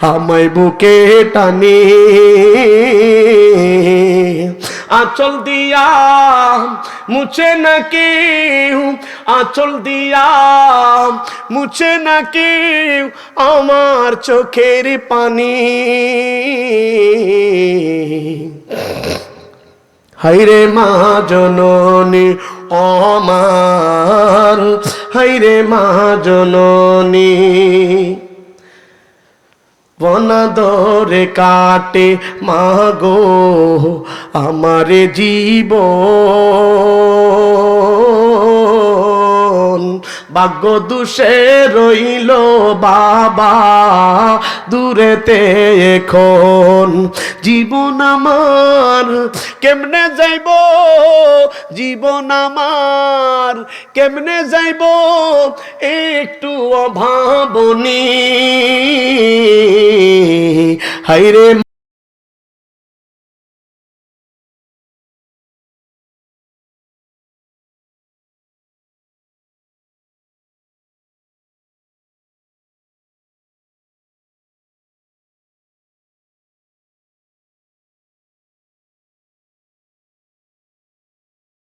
আমায় বুকে টানে। আচল দিয়া মুছে না আচল দিয়া মুছে না কেউ আমার চোখের পানি। হাইরে মা জননী আমার হাইরে মা জননী। বনাদরে কাটে মাগো আমারে জীব ভাগ্য দুষে রইল বাবা, দূরেতে এখন। জীবন আমার, কেমনে যাইব? জীবন আমার, কেমনে যাইব? একটু অভাবনী হাইরে